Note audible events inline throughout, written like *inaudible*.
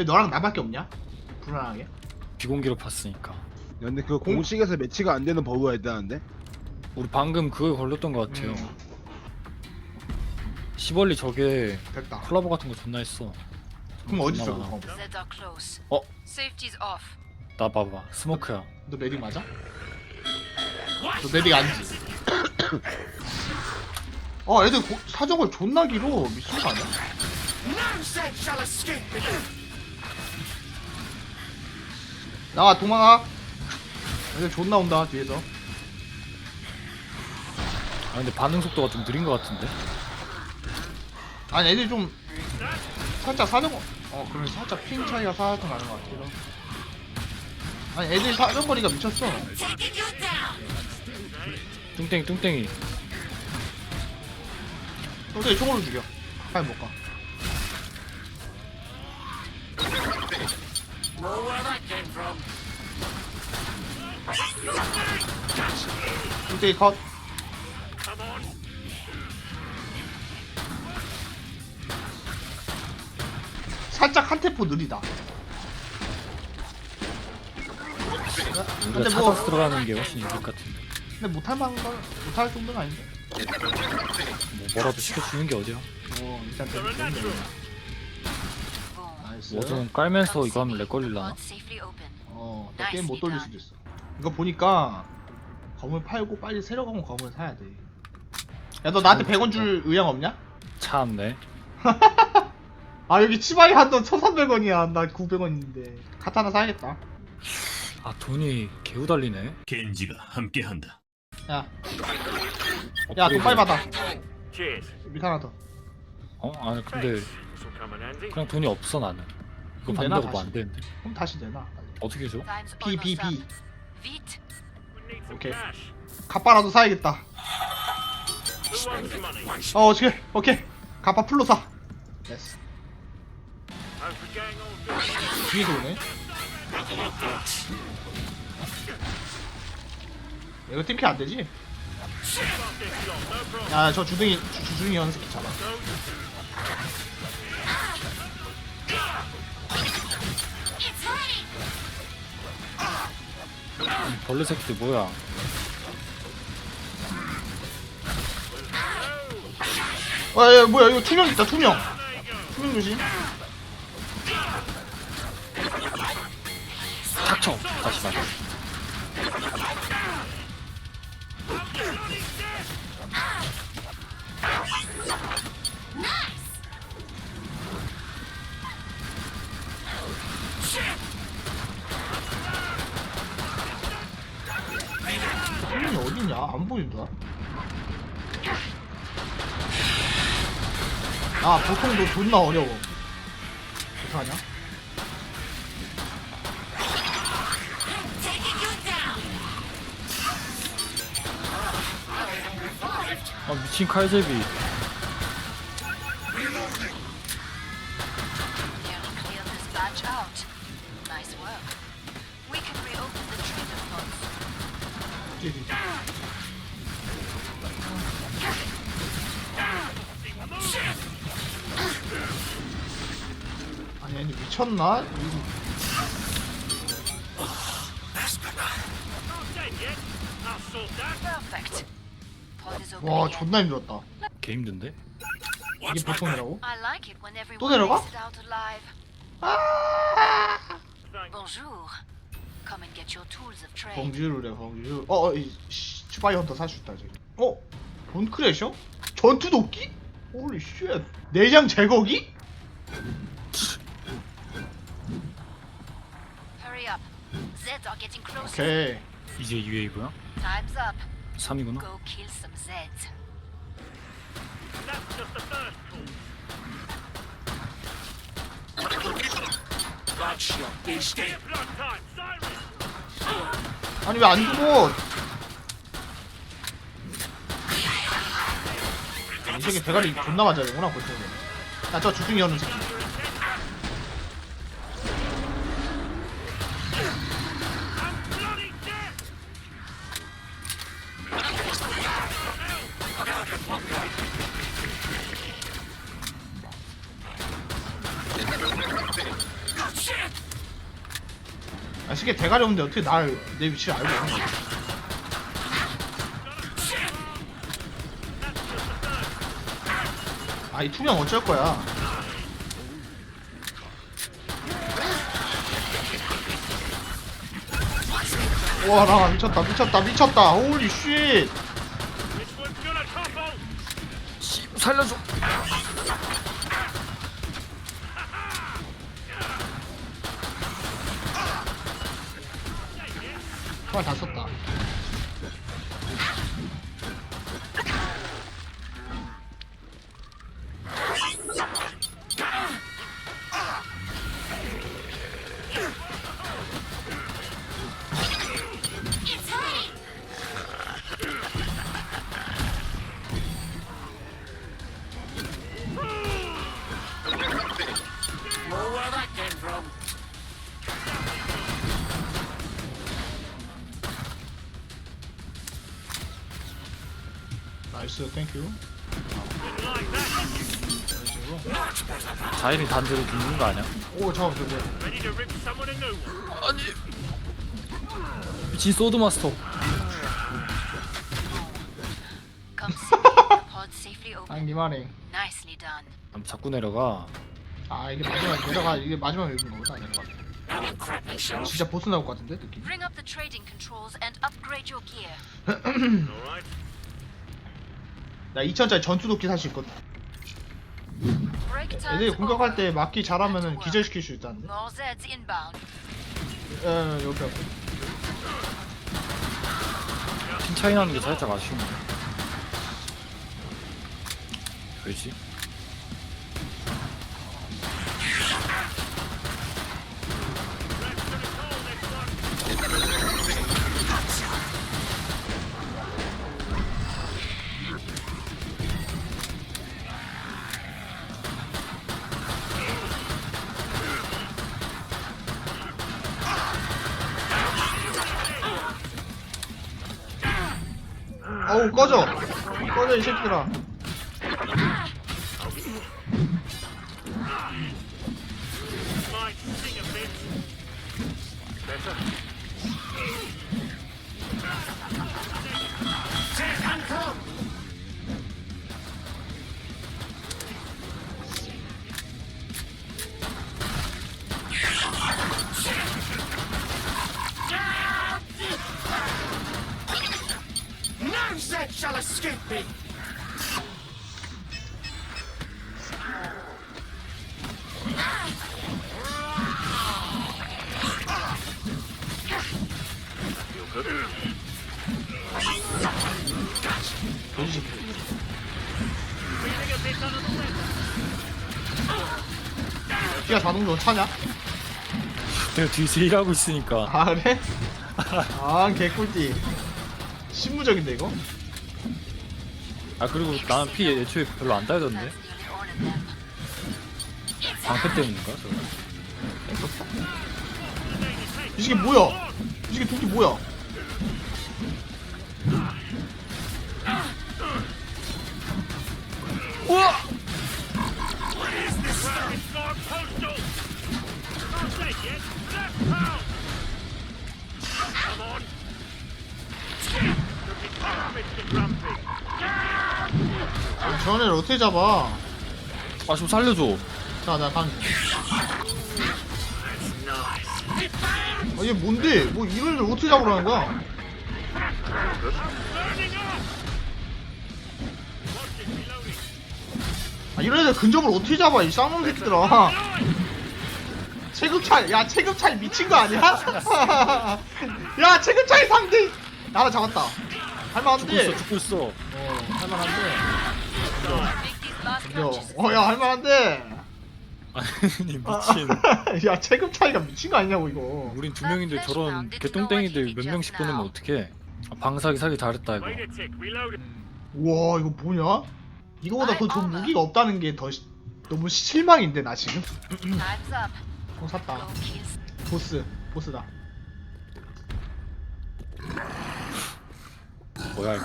왜 너랑 나밖에 없냐? 불안하게. 비공개로 봤으니까. 근데 그 공- 공식에서 매치가 안 되는 버그가 있다는데? 우리 방금 그거에 걸렸던 것 같아요. 음, 시벌리 저게 됐다. 콜라보 같은 거 존나 했어. 그럼 어디 있어? 그거? 많아. Zeds are close. 어? Safety's off. 나 봐봐. 스모크야. 너 메딕 맞아? 너 메딕 아니지? 어 애들 고, 사정을 존나 길어 미친 거 아니야? 나와 도망가 애들 존나 온다 뒤에서. 아 근데 반응 속도가 좀 느린 것 같은데. 아니 애들 좀 살짝 사정 어 그러면 살짝 핑 차이가 살짝 나는 것 같아 이런 아니 애들 사정거리가 미쳤어. 뚱땡이 뚱땡이. 어떻게 총으로 죽여. 빨리 못가 뚱땡이 컷 살짝 한 템포 느리다 근데 찾아서 뭐 들어가는 게 훨씬 이득 같은데. 근데 못할 만한 건 못할 정도는 아닌데 뭐 뭐라도 시켜주는 게 어디야? 뭐 일단 재밌겠네 Boom. 나이스 뭐좀 깔면서 이거 하면 렉 걸릴라나? 어, 나 게임 못 돌릴 수도 있어. 이거 보니까 검을 팔고 빨리 새로 가면 검을 사야 돼. 야, 너 나한테 100원 줄 의향 없냐? 참네. *laughs* 아, 여기 치마이 한돈 1,300원이야. 나 900원인데. 카타나 사야겠다. 아 돈이 개우달리네. 겐지가 함께한다. 야. 야, 돈 빨리 받아. Cheers. 하나 더. 어? 아니 근데 This will come in handy. 그냥 돈이 없어 나는. 이거 그럼 내놔, 받는다고 뭐안 다시. 되는데. 그럼 다시 내놔. 빨리. 어떻게 줘? Time's B, B, almost B. up. Vite. Cash. 갑바라도 사야겠다. 어, 오케이. 오케이. 갑바 풀로 사. 됐어. 뒤에서 오네. 이거 팀킬 안 되지? 야, 저 주둥이, 주, 주둥이 연습 잡아. 벌레 새끼들 뭐야? 와, 야, 뭐야, 이거 투명 있다, 투명. 투명 조심. 닥쳐. 다시 말. 투 명이 어디냐? 안 보인다. 아, 보통도 존나 어려워. 어떡하냐? 아 미친 칼제비. 아니, 아니, 미쳤나? Perfect. Pod is 와. 존나 힘들었다. 개 힘든데? 이게 보통이라고? I like it when 또 everyone 내려가? makes it out alive. Thanks. Bonjour. Come and get your tools of trade. 범주루래, 범주루. 어, 어, 이, 씨, 추바이 헌터 살 수 있다, 저기. 어? 본 크래셔? 전투 도끼? 홀리 쉣. 내장 제거기? Hurry up. Zeds are getting closer. 오케이. 이제 2웨이브야? Time's up. 3이구나? Go kill some Zeds. That's just the first call. Time. 아니 왜 안 죽어? 이 새끼 대가리 존나 맞아야 되구나 보통. 야저 주둥이 여는 새끼. 아 쉽게 대가리 없는데 어떻게 날 내 위치를 알고 있는 거야 아이 투명 어쩔 거야? 와나 미쳤다 미쳤다 미쳤다. 홀리 쉣 살려줘 총알 다 나이스 땡큐 자연이 단대로 죽는 거 아니야? 오 잠깐만 저기. 아니 미친 소드 마스터 Come see me. The pod's safely open. 아 니마네 Nicely done. 아, 자꾸 내려가 아 이게 마지막 내려가 이게 마지막 여기인 거보다 내려가 진짜 보스 나올 것 같은데 느낌 Bring up the trading controls and upgrade your gear. 나 2000짜리 전투도끼 살수 있거든 애들이 공격할 때. 막기 잘하면은. 기절시킬 수 있다는데. 에 여기 앞에 팀 차이 나는 게 살짝 아쉬운데 왜지? 어우 꺼져. 꺼져 이 새끼들아 bit under the weather. 기가 자동적으로 차냐? 내가 뒤에서 일하고 있으니까 아 그래? 아 개꿀띠 신무적인데 이거? 아 그리고 나는 피 애초에 별로 안 달던데. 방패 때문인가 저거 이 새끼 뭐야? 이 새끼 도끼 뭐야? 저 애를 어떻게 잡아? 아 좀 살려줘 자 나 간. 아, 얘 뭔데? 뭐 이런 애를 어떻게 잡으라는 거야? 아 이런 애들 근접을 어떻게 잡아 이 쌍놈 새끼들아 체급 차이 야 체급 차이 미친 거 아니야? *laughs* 야 체급 차이 상대 나라 잡았다 죽고 할만한데 있어 죽고 있어 어 할만한데 Last 야. 어야 할만한데 아니 *laughs* 미친 야 체급 차이가 미친 거 아니냐고 이거 우린 두 명인데 저런 개똥땡이들 몇 명씩 보내면 어떡해 아, 방사기 사기 잘했다 이거 Wait a tick, reloading. 우와 이거 뭐냐? 이거보다 더 좋은 무기가 없다는 게 더 너무 실망인데 나 지금. 어 샀다. 보스 보스다 뭐야 이거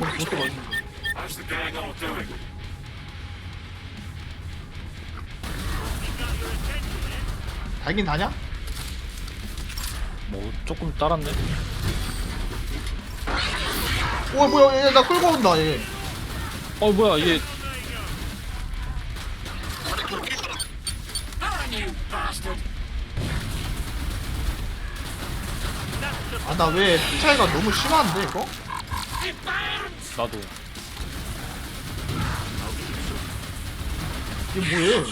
attention, eh? 달긴 다냐? 뭐 조금 따랐네. 오 뭐야 얘 나 끌고 온다 얘 어 뭐야 얘 아 나 왜 차이가 너무 심한데 이거? 나도. 이게 뭐해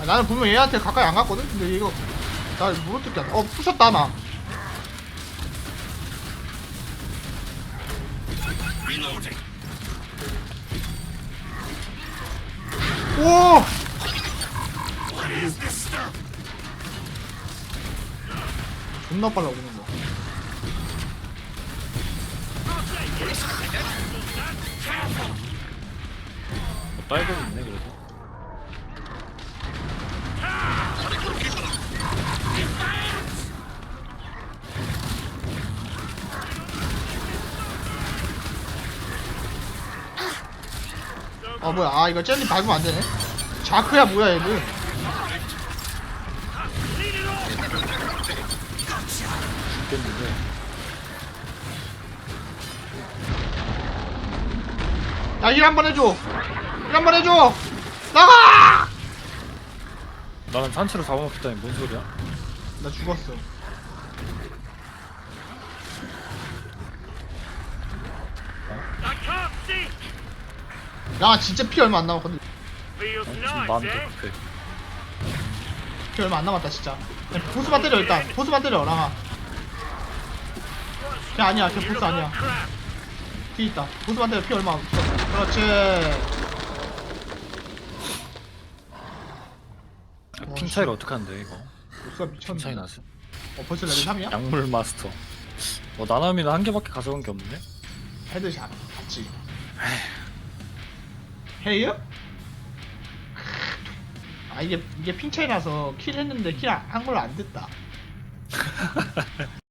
아, 나는 분명 얘한테 가까이 안 갔거든? 근데 이거 나 물어뜯기 안 어, 부셨다 나. 오! 존나 빨라 오는 딸고 있네 그래도. 어 뭐야 아 이거 젤리 밟으면 안 되네. 자크야 뭐야 얘는. 죽겠는데. 야 일 한 번 해줘. 일 한 번 해줘. 나가! 나는 산채로 잡아먹겠다니 뭔 소리야? 나 죽었어. I can't see. 나 진짜 피 얼마 안 남았거든. Feels 어, 지금 nice, 마음도 eh? 급해. 피 얼마 안 남았다 진짜. 그냥 보스만 때려 일단. 보스만 때려 랑아. 걔 아니야 걔 You 보스 look 아니야. crap. 뒤 있다. 보스만 때려 피 얼마 없어. 그렇지. 어, 핑 차이를 어떻게 한대 이거? 미쳤네. 핑 차이 나서. 어 벌써 레벨 3이야? 약물 마스터. 뭐 나나미는 한 개밖에 가져온 게 없네. 헤드샷 맞지. 헤이요? 아 이게 이게 핑 차이라서 킬 했는데 킬한 걸로 안 됐다. *laughs*